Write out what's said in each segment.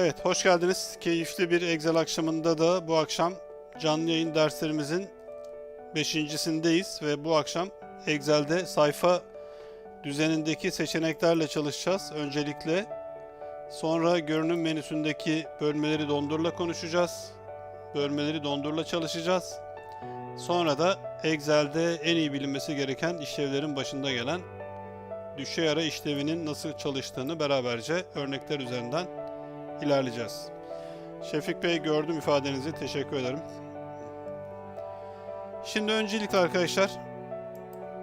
Evet, hoş geldiniz. Keyifli bir Excel akşamında da bu akşam canlı yayın derslerimizin beşincisindeyiz ve bu akşam Excel'de sayfa düzenindeki seçeneklerle çalışacağız. Öncelikle sonra görünüm menüsündeki bölmeleri dondurla konuşacağız. Bölmeleri dondurla çalışacağız. Sonra da Excel'de en iyi bilinmesi gereken işlevlerin başında gelen düşey ara işlevinin nasıl çalıştığını beraberce örnekler üzerinden ilerleyeceğiz. Şefik Bey gördüm ifadenizi. Teşekkür ederim. Şimdi öncelikle arkadaşlar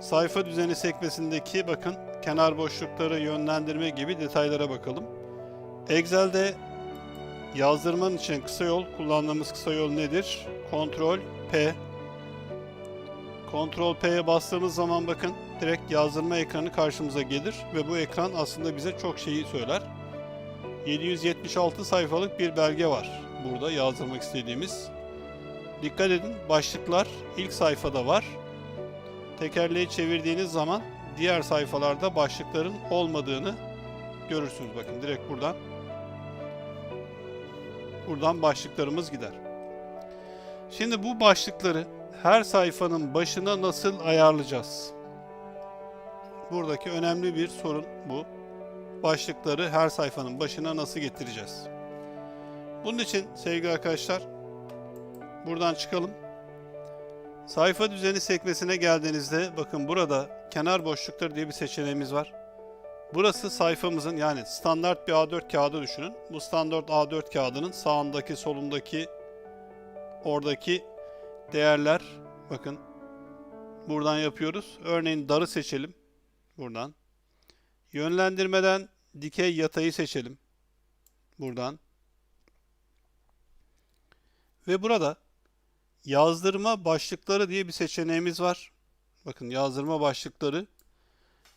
sayfa düzeni sekmesindeki bakın kenar boşlukları yönlendirme gibi detaylara bakalım. Excel'de yazdırman için kısa yol kullandığımız kısa yol nedir? Ctrl P. Ctrl P'ye bastığımız zaman bakın direkt yazdırma ekranı karşımıza gelir ve bu ekran aslında bize çok şeyi söyler. 776 sayfalık bir belge var burada yazdırmak istediğimiz. Dikkat edin başlıklar ilk sayfada var. Tekerleği çevirdiğiniz zaman diğer sayfalarda başlıkların olmadığını görürsünüz. Bakın direkt buradan. Buradan başlıklarımız gider. Şimdi bu başlıkları her sayfanın başına nasıl ayarlayacağız? Buradaki önemli bir sorun bu başlıkları her sayfanın başına nasıl getireceğiz? Bunun için sevgili arkadaşlar buradan çıkalım. Sayfa düzeni sekmesine geldiğinizde bakın burada kenar boşlukları diye bir seçeneğimiz var. Burası sayfamızın yani standart bir A4 kağıdı düşünün. Bu standart A4 kağıdının sağındaki solundaki oradaki değerler bakın buradan yapıyoruz. Örneğin darı seçelim. Buradan. Yönlendirmeden dikey yatayı seçelim. Buradan. Ve burada yazdırma başlıkları diye bir seçeneğimiz var. Bakın yazdırma başlıkları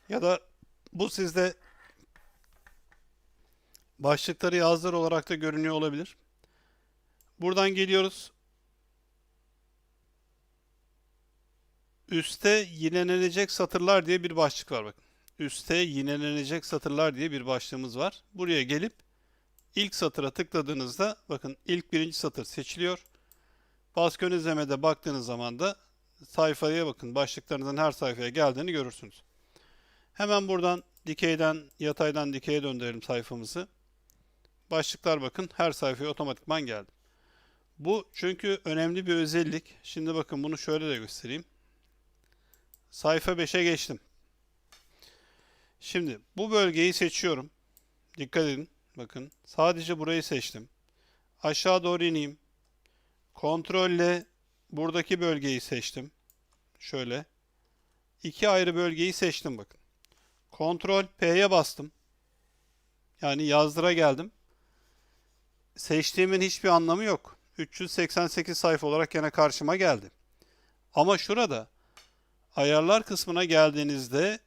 ya da bu sizde başlıkları yazdır olarak da görünüyor olabilir. Buradan geliyoruz. Üste yinelenecek satırlar diye bir başlık var bakın üste yinelenecek satırlar diye bir başlığımız var. Buraya gelip ilk satıra tıkladığınızda bakın ilk birinci satır seçiliyor. Baskı izlemede baktığınız zaman da sayfaya bakın başlıklarınızın her sayfaya geldiğini görürsünüz. Hemen buradan dikeyden yataydan dikeye döndürelim sayfamızı. Başlıklar bakın her sayfaya otomatikman geldi. Bu çünkü önemli bir özellik. Şimdi bakın bunu şöyle de göstereyim. Sayfa 5'e geçtim. Şimdi bu bölgeyi seçiyorum. Dikkat edin. Bakın sadece burayı seçtim. Aşağı doğru ineyim. Kontrolle buradaki bölgeyi seçtim. Şöyle. İki ayrı bölgeyi seçtim bakın. Kontrol P'ye bastım. Yani yazdıra geldim. Seçtiğimin hiçbir anlamı yok. 388 sayfa olarak yine karşıma geldi. Ama şurada ayarlar kısmına geldiğinizde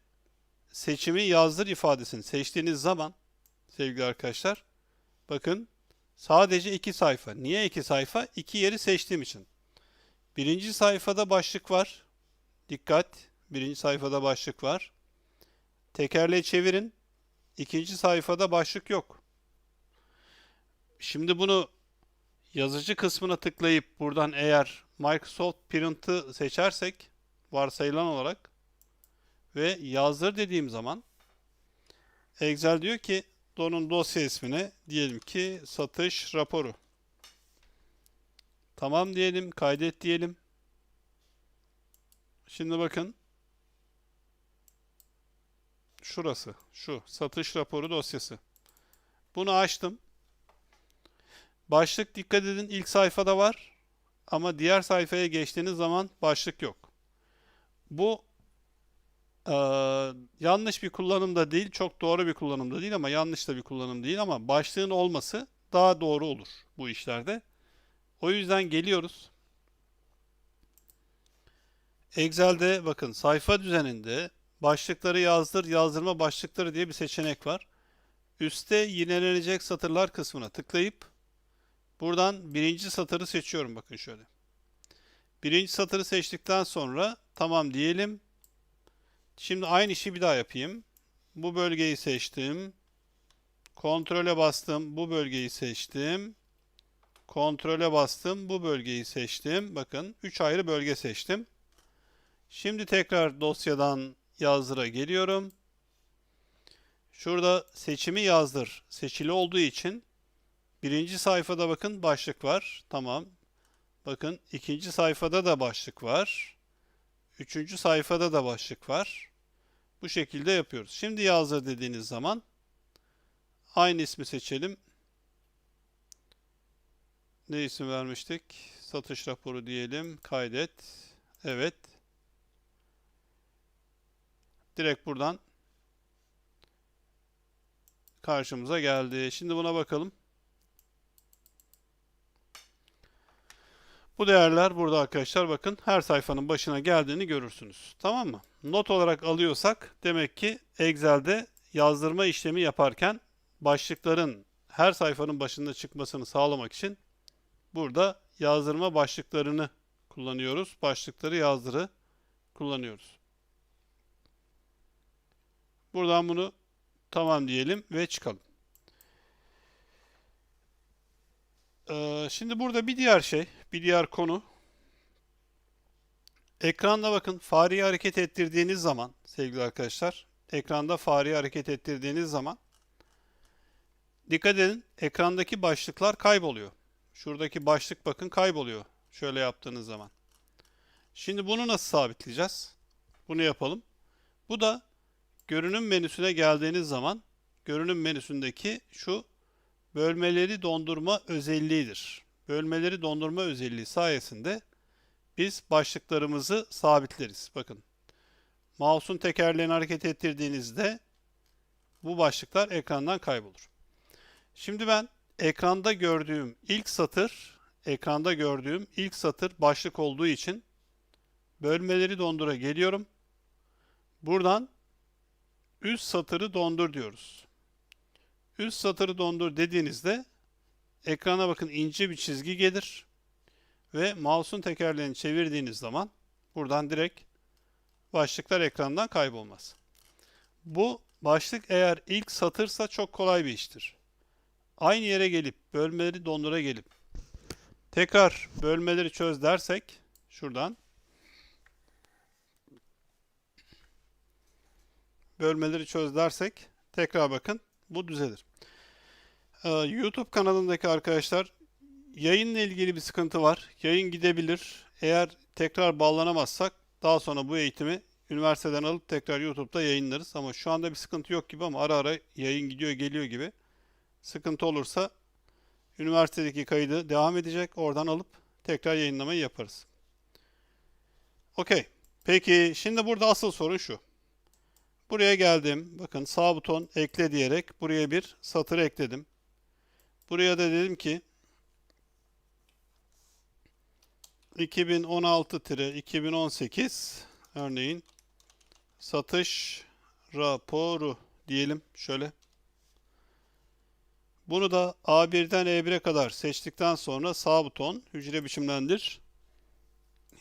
seçimi yazdır ifadesini seçtiğiniz zaman sevgili arkadaşlar bakın sadece iki sayfa. Niye iki sayfa? İki yeri seçtiğim için. Birinci sayfada başlık var. Dikkat. Birinci sayfada başlık var. Tekerleği çevirin. İkinci sayfada başlık yok. Şimdi bunu yazıcı kısmına tıklayıp buradan eğer Microsoft Print'ı seçersek varsayılan olarak ve yazdır dediğim zaman Excel diyor ki donun dosya ismine diyelim ki satış raporu. Tamam diyelim, kaydet diyelim. Şimdi bakın. Şurası, şu satış raporu dosyası. Bunu açtım. Başlık dikkat edin ilk sayfada var. Ama diğer sayfaya geçtiğiniz zaman başlık yok. Bu ee, yanlış bir kullanım da değil, çok doğru bir kullanım da değil ama yanlış da bir kullanım değil ama başlığın olması daha doğru olur bu işlerde. O yüzden geliyoruz. Excel'de bakın sayfa düzeninde başlıkları yazdır, yazdırma başlıkları diye bir seçenek var. Üste yinelenecek satırlar kısmına tıklayıp buradan birinci satırı seçiyorum bakın şöyle. Birinci satırı seçtikten sonra tamam diyelim. Şimdi aynı işi bir daha yapayım. Bu bölgeyi seçtim. Kontrole bastım. Bu bölgeyi seçtim. Kontrole bastım. Bu bölgeyi seçtim. Bakın 3 ayrı bölge seçtim. Şimdi tekrar dosyadan yazdıra geliyorum. Şurada seçimi yazdır. Seçili olduğu için birinci sayfada bakın başlık var. Tamam. Bakın ikinci sayfada da başlık var. Üçüncü sayfada da başlık var. Bu şekilde yapıyoruz. Şimdi yazdır dediğiniz zaman aynı ismi seçelim. Ne isim vermiştik? Satış raporu diyelim. Kaydet. Evet. Direkt buradan karşımıza geldi. Şimdi buna bakalım. Bu değerler burada arkadaşlar bakın her sayfanın başına geldiğini görürsünüz. Tamam mı? Not olarak alıyorsak demek ki Excel'de yazdırma işlemi yaparken başlıkların her sayfanın başında çıkmasını sağlamak için burada yazdırma başlıklarını kullanıyoruz. Başlıkları yazdırı kullanıyoruz. Buradan bunu tamam diyelim ve çıkalım. Ee, şimdi burada bir diğer şey, bir diğer konu. Ekranda bakın fareyi hareket ettirdiğiniz zaman sevgili arkadaşlar, ekranda fareyi hareket ettirdiğiniz zaman dikkat edin ekrandaki başlıklar kayboluyor. Şuradaki başlık bakın kayboluyor. Şöyle yaptığınız zaman. Şimdi bunu nasıl sabitleyeceğiz? Bunu yapalım. Bu da görünüm menüsüne geldiğiniz zaman görünüm menüsündeki şu bölmeleri dondurma özelliğidir. Bölmeleri dondurma özelliği sayesinde biz başlıklarımızı sabitleriz. Bakın mouse'un tekerleğini hareket ettirdiğinizde bu başlıklar ekrandan kaybolur. Şimdi ben ekranda gördüğüm ilk satır, ekranda gördüğüm ilk satır başlık olduğu için bölmeleri dondura geliyorum. Buradan üst satırı dondur diyoruz. Üst satırı dondur dediğinizde ekrana bakın ince bir çizgi gelir ve mouse'un tekerleğini çevirdiğiniz zaman buradan direkt başlıklar ekrandan kaybolmaz. Bu başlık eğer ilk satırsa çok kolay bir iştir. Aynı yere gelip bölmeleri dondura gelip tekrar bölmeleri çöz dersek şuradan bölmeleri çöz dersek tekrar bakın bu düzelir. Ee, YouTube kanalındaki arkadaşlar yayınla ilgili bir sıkıntı var. Yayın gidebilir. Eğer tekrar bağlanamazsak daha sonra bu eğitimi üniversiteden alıp tekrar YouTube'da yayınlarız. Ama şu anda bir sıkıntı yok gibi ama ara ara yayın gidiyor geliyor gibi. Sıkıntı olursa üniversitedeki kaydı devam edecek. Oradan alıp tekrar yayınlamayı yaparız. Okey. Peki şimdi burada asıl sorun şu. Buraya geldim. Bakın sağ buton ekle diyerek buraya bir satır ekledim. Buraya da dedim ki 2016-2018 örneğin satış raporu diyelim şöyle. Bunu da A1'den E1'e kadar seçtikten sonra sağ buton hücre biçimlendir.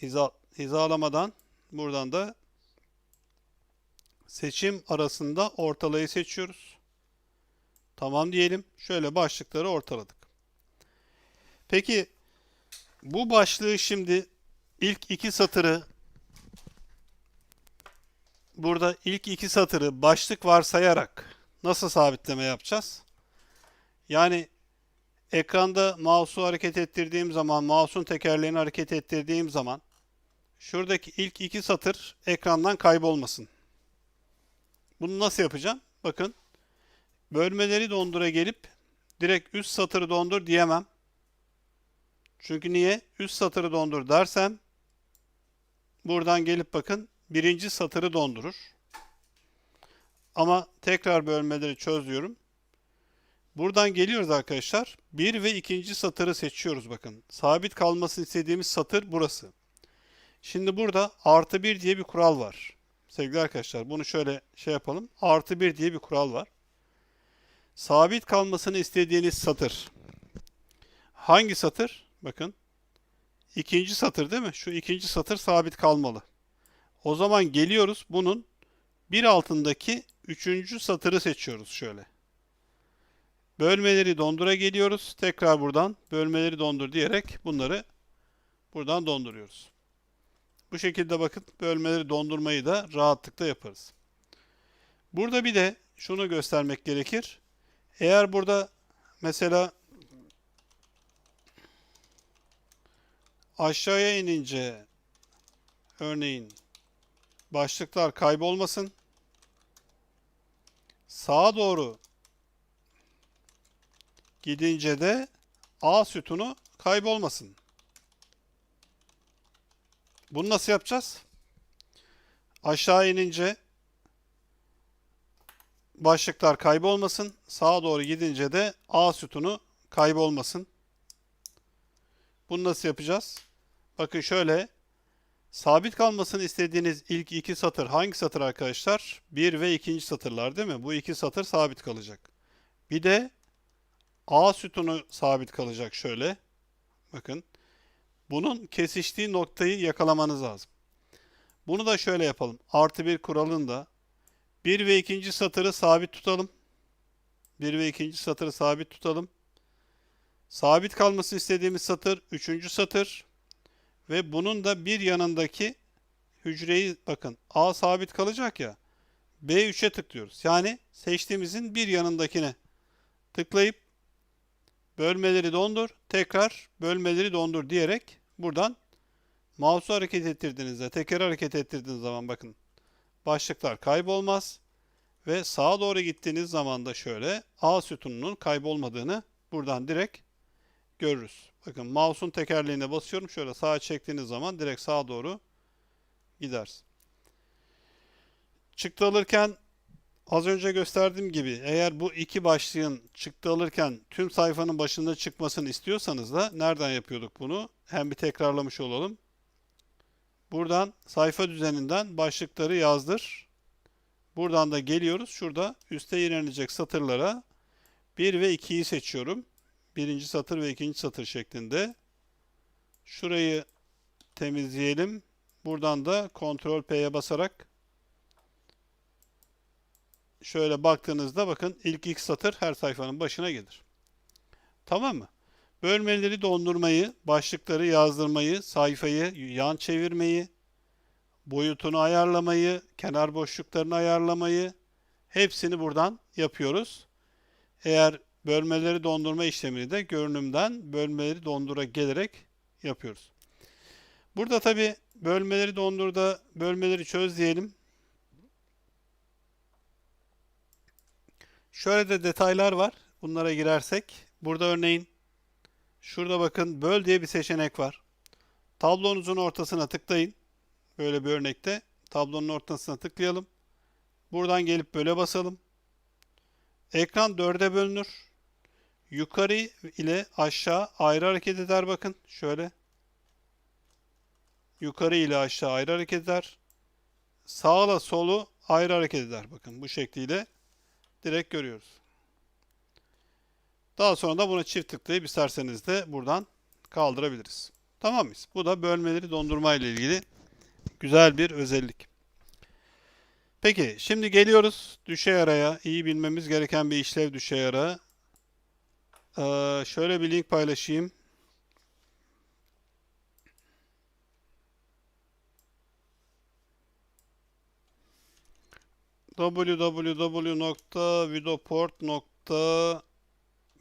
Hiza, hizalamadan buradan da seçim arasında ortalayı seçiyoruz. Tamam diyelim. Şöyle başlıkları ortaladık. Peki bu başlığı şimdi ilk iki satırı burada ilk iki satırı başlık varsayarak nasıl sabitleme yapacağız? Yani ekranda mouse'u hareket ettirdiğim zaman, mouse'un tekerleğini hareket ettirdiğim zaman şuradaki ilk iki satır ekrandan kaybolmasın. Bunu nasıl yapacağım? Bakın bölmeleri dondura gelip direkt üst satırı dondur diyemem. Çünkü niye? Üst satırı dondur dersem buradan gelip bakın birinci satırı dondurur. Ama tekrar bölmeleri çözüyorum. Buradan geliyoruz arkadaşlar. Bir ve ikinci satırı seçiyoruz bakın. Sabit kalmasını istediğimiz satır burası. Şimdi burada artı bir diye bir kural var. Sevgili arkadaşlar bunu şöyle şey yapalım. Artı bir diye bir kural var. Sabit kalmasını istediğiniz satır. Hangi satır? Bakın. İkinci satır değil mi? Şu ikinci satır sabit kalmalı. O zaman geliyoruz bunun bir altındaki üçüncü satırı seçiyoruz şöyle. Bölmeleri dondura geliyoruz. Tekrar buradan bölmeleri dondur diyerek bunları buradan donduruyoruz. Bu şekilde bakın bölmeleri dondurmayı da rahatlıkla yaparız. Burada bir de şunu göstermek gerekir. Eğer burada mesela aşağıya inince örneğin başlıklar kaybolmasın. Sağa doğru gidince de A sütunu kaybolmasın. Bunu nasıl yapacağız? Aşağı inince başlıklar kaybolmasın. Sağa doğru gidince de A sütunu kaybolmasın. Bunu nasıl yapacağız? Bakın şöyle sabit kalmasını istediğiniz ilk iki satır hangi satır arkadaşlar? Bir ve ikinci satırlar değil mi? Bu iki satır sabit kalacak. Bir de A sütunu sabit kalacak şöyle. Bakın. Bunun kesiştiği noktayı yakalamanız lazım. Bunu da şöyle yapalım. Artı bir kuralını da 1 ve 2. satırı sabit tutalım. 1 ve 2. satırı sabit tutalım. Sabit kalmasını istediğimiz satır 3. satır. Ve bunun da bir yanındaki hücreyi bakın A sabit kalacak ya. B3'e tıklıyoruz. Yani seçtiğimizin bir yanındakine tıklayıp bölmeleri dondur, tekrar bölmeleri dondur diyerek buradan mouse'u hareket ettirdiğinizde, teker hareket ettirdiğiniz zaman bakın başlıklar kaybolmaz ve sağa doğru gittiğiniz zaman da şöyle A sütununun kaybolmadığını buradan direkt görürüz. Bakın mouse'un tekerleğine basıyorum. Şöyle sağa çektiğiniz zaman direkt sağa doğru gider. Çıktı alırken az önce gösterdiğim gibi eğer bu iki başlığın çıktı alırken tüm sayfanın başında çıkmasını istiyorsanız da nereden yapıyorduk bunu? Hem bir tekrarlamış olalım. Buradan sayfa düzeninden başlıkları yazdır. Buradan da geliyoruz. Şurada üste yenilecek satırlara 1 ve 2'yi seçiyorum. Birinci satır ve ikinci satır şeklinde. Şurayı temizleyelim. Buradan da Ctrl P'ye basarak şöyle baktığınızda bakın ilk iki satır her sayfanın başına gelir. Tamam mı? Bölmeleri dondurmayı, başlıkları yazdırmayı, sayfayı yan çevirmeyi, boyutunu ayarlamayı, kenar boşluklarını ayarlamayı hepsini buradan yapıyoruz. Eğer bölmeleri dondurma işlemini de görünümden bölmeleri dondura gelerek yapıyoruz. Burada tabi bölmeleri dondurda bölmeleri çöz diyelim. Şöyle de detaylar var. Bunlara girersek burada örneğin şurada bakın böl diye bir seçenek var. Tablonuzun ortasına tıklayın. Böyle bir örnekte tablonun ortasına tıklayalım. Buradan gelip böyle basalım. Ekran dörde bölünür. Yukarı ile aşağı ayrı hareket eder bakın. Şöyle. Yukarı ile aşağı ayrı hareket eder. Sağla solu ayrı hareket eder. Bakın bu şekliyle direkt görüyoruz. Daha sonra da buna çift tıklayıp isterseniz de buradan kaldırabiliriz. Tamam mıyız? Bu da bölmeleri dondurma ile ilgili güzel bir özellik. Peki şimdi geliyoruz düşey araya. İyi bilmemiz gereken bir işlev düşey ara. Ee, şöyle bir link paylaşayım.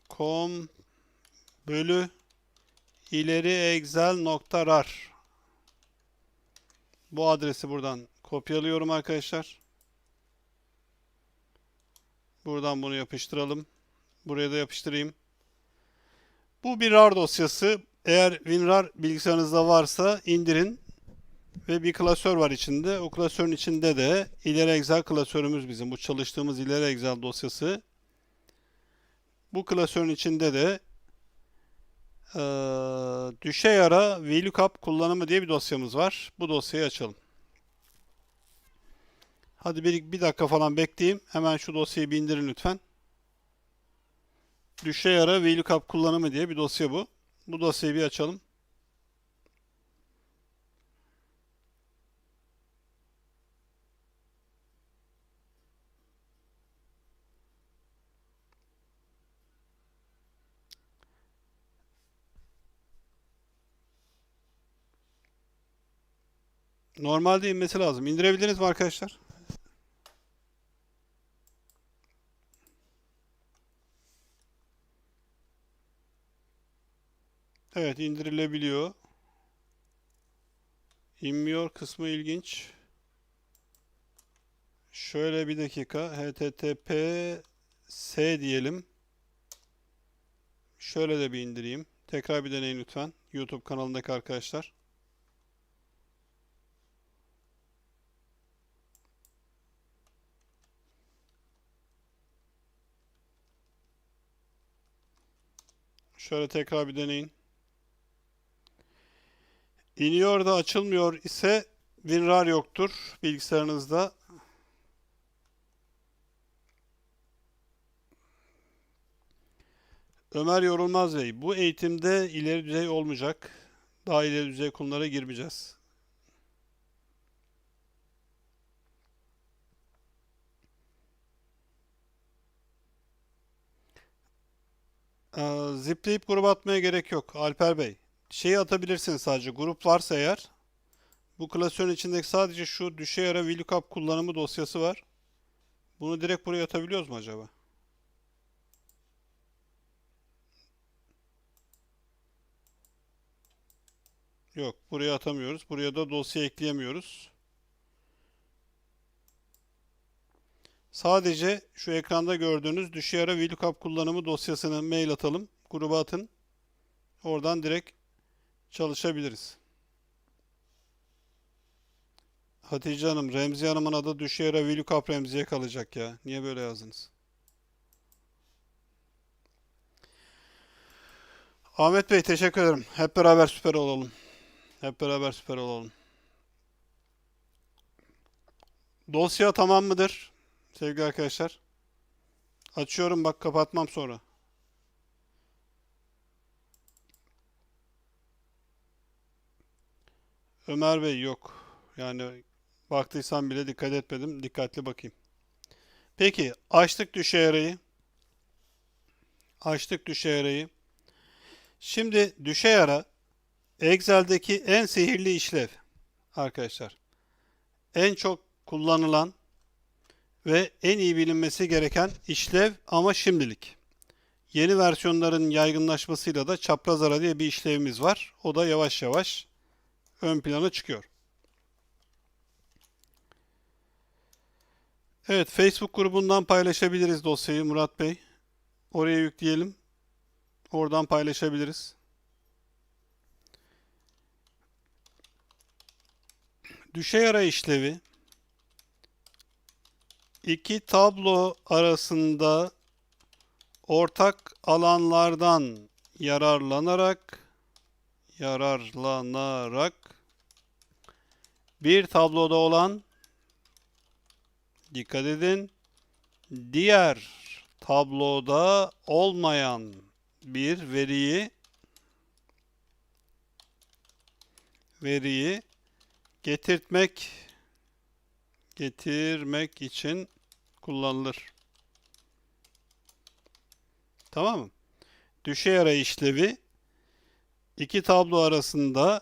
www.videoport.com bölü ileri excel.rar Bu adresi buradan kopyalıyorum arkadaşlar. Buradan bunu yapıştıralım. Buraya da yapıştırayım. Bu bir RAR dosyası. Eğer WinRAR bilgisayarınızda varsa indirin. Ve bir klasör var içinde. O klasörün içinde de ileri Excel klasörümüz bizim. Bu çalıştığımız ileri Excel dosyası. Bu klasörün içinde de e, düşey ara VLOOKUP kullanımı diye bir dosyamız var. Bu dosyayı açalım. Hadi bir, bir dakika falan bekleyeyim. Hemen şu dosyayı bir indirin lütfen. Düşey ara VLOOKUP kullanımı diye bir dosya bu. Bu dosyayı bir açalım. Normalde inmesi lazım. İndirebildiniz mi arkadaşlar? Evet indirilebiliyor. İnmiyor kısmı ilginç. Şöyle bir dakika. https diyelim. Şöyle de bir indireyim. Tekrar bir deneyin lütfen. YouTube kanalındaki arkadaşlar. Şöyle tekrar bir deneyin. İniyor da açılmıyor ise WinRAR yoktur bilgisayarınızda. Ömer Yorulmaz Bey, bu eğitimde ileri düzey olmayacak. Daha ileri düzey konulara girmeyeceğiz. Ee, zipleyip gruba atmaya gerek yok Alper Bey. Şeyi atabilirsiniz sadece. Grup varsa eğer bu klasörün içindeki sadece şu düşey ara VLOOKUP kullanımı dosyası var. Bunu direkt buraya atabiliyoruz mu acaba? Yok, buraya atamıyoruz. Buraya da dosya ekleyemiyoruz. Sadece şu ekranda gördüğünüz düşey ara VLOOKUP kullanımı dosyasını mail atalım. Gruba atın. Oradan direkt çalışabiliriz. Hatice Hanım, Remzi Hanım'ın adı düşey ara VLOOKUP Remzi'ye kalacak ya. Niye böyle yazdınız? Ahmet Bey teşekkür ederim. Hep beraber süper olalım. Hep beraber süper olalım. Dosya tamam mıdır? Sevgili arkadaşlar. Açıyorum bak kapatmam sonra. Ömer Bey yok. Yani baktıysam bile dikkat etmedim. Dikkatli bakayım. Peki açtık düşey arayı. Açtık düşey arayı. Şimdi düşey ara Excel'deki en sihirli işlev arkadaşlar. En çok kullanılan ve en iyi bilinmesi gereken işlev ama şimdilik. Yeni versiyonların yaygınlaşmasıyla da çapraz ara diye bir işlevimiz var. O da yavaş yavaş ön plana çıkıyor. Evet, Facebook grubundan paylaşabiliriz dosyayı Murat Bey. Oraya yükleyelim. Oradan paylaşabiliriz. Düşey ara işlevi iki tablo arasında ortak alanlardan yararlanarak yararlanarak bir tabloda olan dikkat edin diğer tabloda olmayan bir veriyi veriyi getirtmek getirmek için kullanılır. Tamam mı? Düşey ara işlevi iki tablo arasında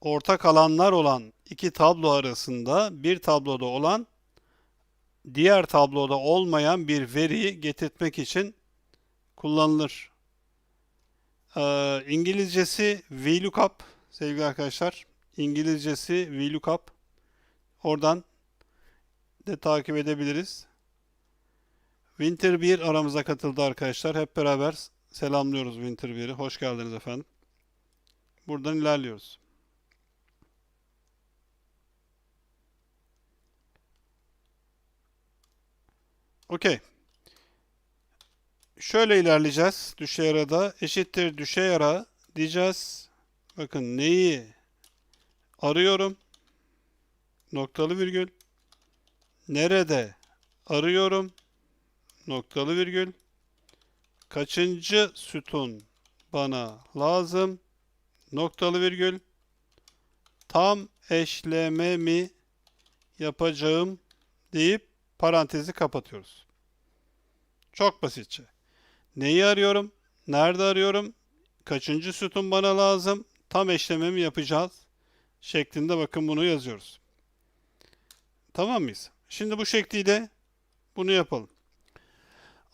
ortak alanlar olan iki tablo arasında bir tabloda olan diğer tabloda olmayan bir veriyi getirtmek için kullanılır. Ee, İngilizcesi VLOOKUP sevgili arkadaşlar. İngilizcesi VLOOKUP. Oradan de takip edebiliriz. Winter 1 aramıza katıldı arkadaşlar. Hep beraber selamlıyoruz Winter 1'i. Hoş geldiniz efendim. Buradan ilerliyoruz. Okey. Şöyle ilerleyeceğiz. Düşey arada eşittir düşey ara diyeceğiz. Bakın neyi arıyorum? Noktalı virgül. Nerede arıyorum? Noktalı virgül. Kaçıncı sütun bana lazım? Noktalı virgül. Tam eşleme mi yapacağım deyip parantezi kapatıyoruz. Çok basitçe. Neyi arıyorum? Nerede arıyorum? Kaçıncı sütun bana lazım? Tam eşlememi yapacağız. şeklinde bakın bunu yazıyoruz. Tamam mıyız? Şimdi bu şekliyle bunu yapalım.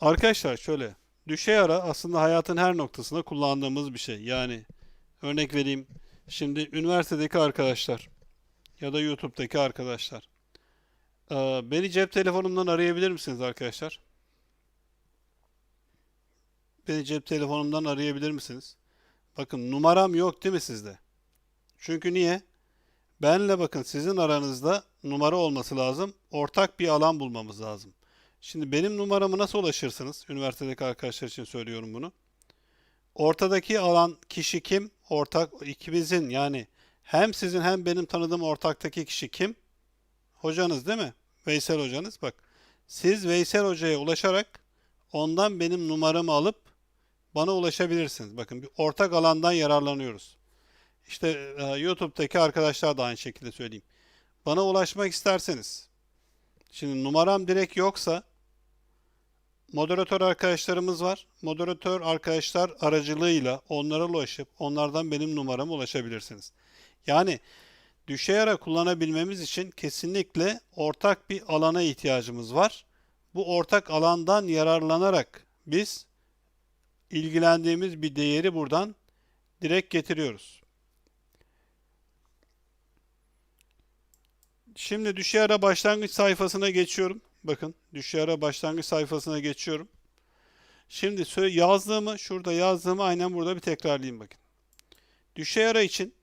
Arkadaşlar şöyle düşey ara aslında hayatın her noktasında kullandığımız bir şey. Yani örnek vereyim. Şimdi üniversitedeki arkadaşlar ya da YouTube'daki arkadaşlar. Beni cep telefonumdan arayabilir misiniz arkadaşlar? Beni cep telefonumdan arayabilir misiniz? Bakın numaram yok değil mi sizde? Çünkü niye? Benle bakın sizin aranızda numara olması lazım. Ortak bir alan bulmamız lazım. Şimdi benim numaramı nasıl ulaşırsınız? Üniversitedeki arkadaşlar için söylüyorum bunu. Ortadaki alan kişi kim? Ortak ikimizin yani hem sizin hem benim tanıdığım ortaktaki kişi kim? Hocanız değil mi? Veysel hocanız. Bak siz Veysel hocaya ulaşarak ondan benim numaramı alıp bana ulaşabilirsiniz. Bakın bir ortak alandan yararlanıyoruz. İşte e, YouTube'daki arkadaşlar da aynı şekilde söyleyeyim. Bana ulaşmak isterseniz şimdi numaram direkt yoksa moderatör arkadaşlarımız var. Moderatör arkadaşlar aracılığıyla onlara ulaşıp onlardan benim numarama ulaşabilirsiniz. Yani düşey ara kullanabilmemiz için kesinlikle ortak bir alana ihtiyacımız var. Bu ortak alandan yararlanarak biz ilgilendiğimiz bir değeri buradan direkt getiriyoruz. Şimdi düşey ara başlangıç sayfasına geçiyorum. Bakın düşey ara başlangıç sayfasına geçiyorum. Şimdi yazdığımı şurada yazdığımı aynen burada bir tekrarlayayım bakın. Düşey ara için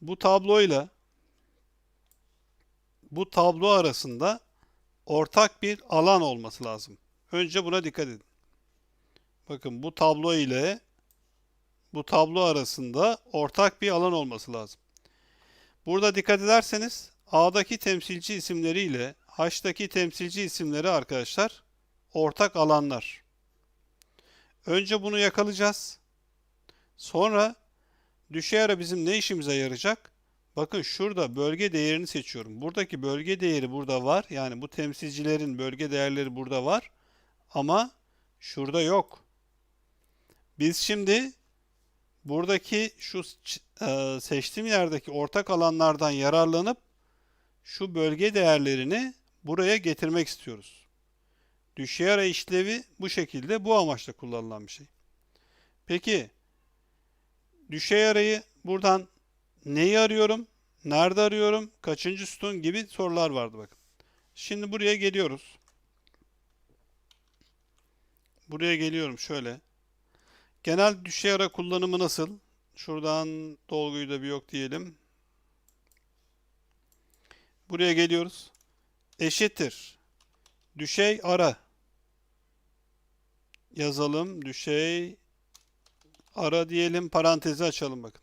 bu tabloyla bu tablo arasında ortak bir alan olması lazım. Önce buna dikkat edin. Bakın bu tablo ile bu tablo arasında ortak bir alan olması lazım. Burada dikkat ederseniz A'daki temsilci isimleri ile H'daki temsilci isimleri arkadaşlar ortak alanlar. Önce bunu yakalayacağız. Sonra düşey ara bizim ne işimize yarayacak? Bakın şurada bölge değerini seçiyorum. Buradaki bölge değeri burada var. Yani bu temsilcilerin bölge değerleri burada var. Ama şurada yok. Biz şimdi buradaki şu e, seçtiğim yerdeki ortak alanlardan yararlanıp şu bölge değerlerini buraya getirmek istiyoruz. Düşey ara işlevi bu şekilde bu amaçla kullanılan bir şey. Peki düşey arayı buradan neyi arıyorum? Nerede arıyorum? Kaçıncı sütun gibi sorular vardı bakın. Şimdi buraya geliyoruz. Buraya geliyorum şöyle. Genel düşey ara kullanımı nasıl? Şuradan dolguyu da bir yok diyelim. Buraya geliyoruz. Eşittir. Düşey ara. Yazalım. Düşey ara diyelim. Parantezi açalım bakın.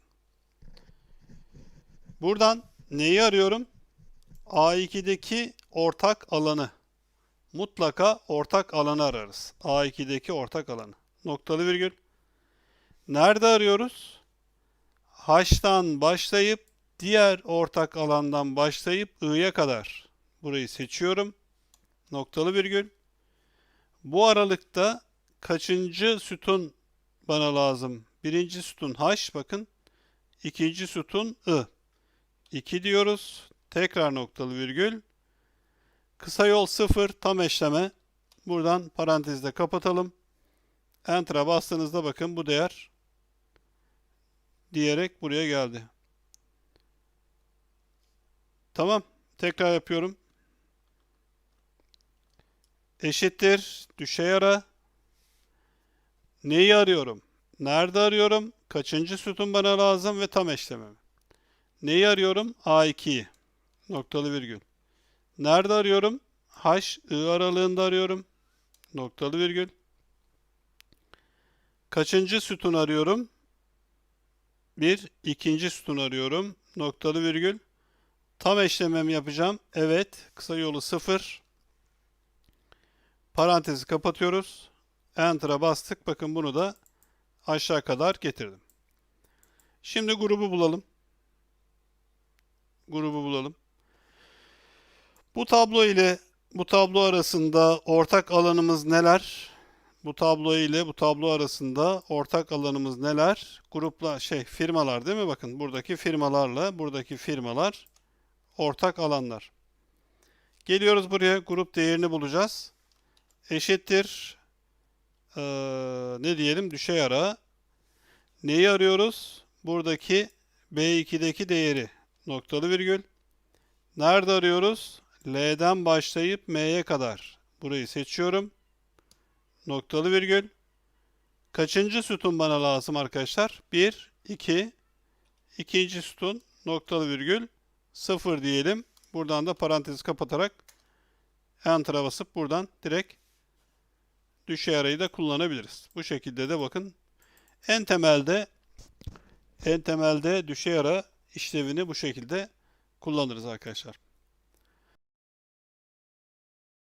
Buradan neyi arıyorum? A2'deki ortak alanı. Mutlaka ortak alanı ararız. A2'deki ortak alanı. Noktalı virgül. Nerede arıyoruz? H'tan başlayıp diğer ortak alandan başlayıp I'ya kadar burayı seçiyorum. Noktalı virgül. Bu aralıkta kaçıncı sütun bana lazım? Birinci sütun H bakın. İkinci sütun I. 2 diyoruz. Tekrar noktalı virgül. Kısa yol 0 tam eşleme. Buradan parantezde kapatalım. Enter'a bastığınızda bakın bu değer diyerek buraya geldi. Tamam. Tekrar yapıyorum. Eşittir. Düşey ara. Neyi arıyorum? Nerede arıyorum? Kaçıncı sütun bana lazım ve tam eşleme. Neyi arıyorum? A2'yi. Noktalı virgül. Nerede arıyorum? H, I aralığında arıyorum. Noktalı virgül. Kaçıncı sütun arıyorum? Bir, ikinci sütun arıyorum. Noktalı virgül. Tam eşlememi yapacağım. Evet. Kısa yolu 0. Parantezi kapatıyoruz. Enter'a bastık. Bakın bunu da aşağı kadar getirdim. Şimdi grubu bulalım. Grubu bulalım. Bu tablo ile bu tablo arasında ortak alanımız neler? Bu tablo ile bu tablo arasında ortak alanımız neler? Grupla şey firmalar değil mi? Bakın buradaki firmalarla buradaki firmalar ortak alanlar. Geliyoruz buraya grup değerini bulacağız. Eşittir eee, ne diyelim düşey ara. Neyi arıyoruz? Buradaki B2'deki değeri noktalı virgül. Nerede arıyoruz? L'den başlayıp M'ye kadar. Burayı seçiyorum. Noktalı virgül. Kaçıncı sütun bana lazım arkadaşlar? 1, 2. İkinci sütun noktalı virgül 0 diyelim. Buradan da parantezi kapatarak Enter'a basıp buradan direkt düşey arayı da kullanabiliriz. Bu şekilde de bakın en temelde en temelde düşey ara işlevini bu şekilde kullanırız arkadaşlar.